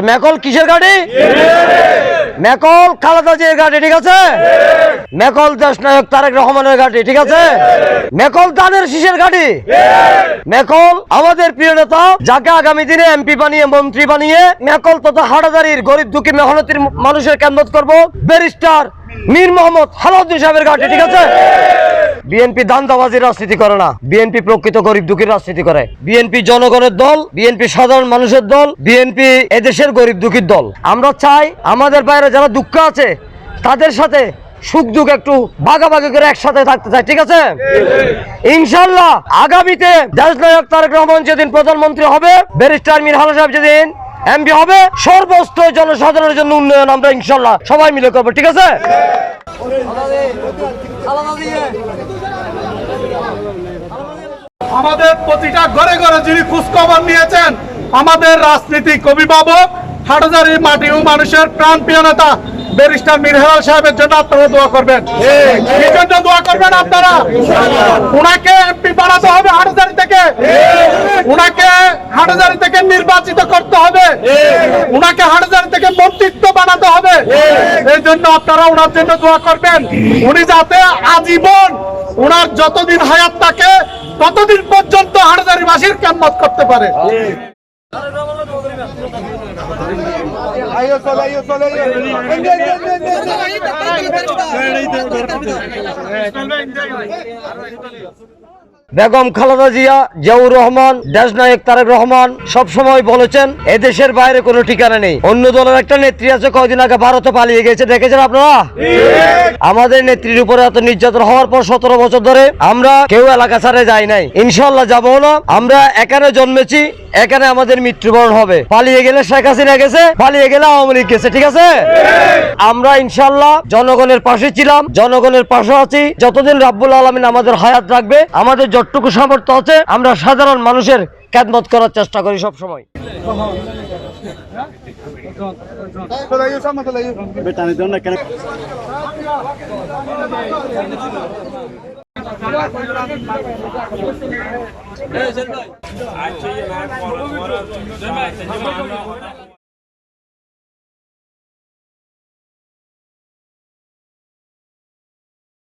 মেকল কিসের গাড়ি? মেকল খালেদা গাড়ি, ঠিক আছে? মেকল দেশ নায়ক তারেক রহমানের গাড়ি, ঠিক আছে? মেকল দানের শীষের গাড়ি? মেকল আমাদের প্রিয় নেতা, যাকে আগামী দিনে এমপি বানিয়ে, মন্ত্রী বানিয়ে মেকল তথা হাটাদারির গরিব দুঃখী মেহনতির মানুষের কেন্দ্র করব। ব্যারিস্টার মীর মোহাম্মদ হালাউদ্দিন সাহেবের গাড়ি, ঠিক আছে? বিএনপি দান্দাবাজির রাজনীতি করে না। বিএনপি প্রকৃত গরিব দুঃখীর রাজনীতি করে। বিএনপি জনগণের দল, বিএনপি সাধারণ মানুষের দল, বিএনপি এদেশের গরিব দুঃখীর দল। আমরা চাই আমাদের বাইরে যারা দুঃখ আছে, তাদের সাথে সুখ দুঃখ একটু ভাগাভাগি করে একসাথে থাকতে চাই, ঠিক আছে? ইনশাল্লাহ আগামীতে দেশ নায়ক তারেক রহমান যেদিন প্রধানমন্ত্রী হবে, ব্যারিস্টার মির হালা সাহেব যেদিন এমপি হবে সর্বস্তর জনসাধারণের জন্য উন্নয়ন আমরা ইনশাল্লাহ সবাই মিলে করব, ঠিক আছে? আমাদের প্রতিটা ঘরে ঘরে যিনি খোঁজখবর নিয়েছেন, আমাদের রাজনীতিক অভিভাবক হাটজারির মাটি ও মানুষের প্রাণ প্রিয় নেতা, ব্যারিস্টার মিরহেলাল সাহেবের জন্য আপনারা দোয়া করবেন। এই জন্য দোয়া করবেন আপনারা। উনাকে এমপি বানাতে হবে হাটজারি থেকে। উনাকে হাটজারি থেকে নির্বাচিত করতে হবে। উনাকে হাটজারি থেকে মন্ত্রিত্ব বানাতে হবে এই জন্য আপনারা ওনার জন্য দোয়া করবেন উনি যাতে আজীবন ওনার যতদিন হায়াত থাকে ততদিন পর্যন্ত হাটজারি বাসীর ক্যাম্পত করতে পারে বেগম খালেদা জিয়া, জিয়াউর রহমান দেশ নায়ক তারেক রহমান সবসময় বলেছেন এদেশের বাইরে কোনো ঠিকানা নেই। অন্য দলের একটা নেত্রী আছে, কয়দিন আগে ভারতে পালিয়ে গেছে, দেখেছেন আপনারা? আমাদের নেত্রীর উপরে এত নির্যাতন হওয়ার পর সতেরো বছর ধরে আমরা কেউ এলাকা ছাড়ে যাই নাই। ইনশাল্লাহ যাব না। আমরা এখানে জন্মেছি, এখানে আমাদের মৃত্যুবরণ হবে। পালিয়ে গেলে শেখ হাসিনা গেছে, পালিয়ে গেলে আওয়ামী লীগ গেছে, ঠিক আছে? আমরা ইনশাল্লাহ জনগণের পাশে ছিলাম, জনগণের পাশে আছি। যতদিন রাব্বুল আলমিন আমাদের হায়াত রাখবে, আমাদের যতটুকু সামর্থ্য আছে আমরা সাধারণ মানুষের খেদমত করার চেষ্টা করি সব সময়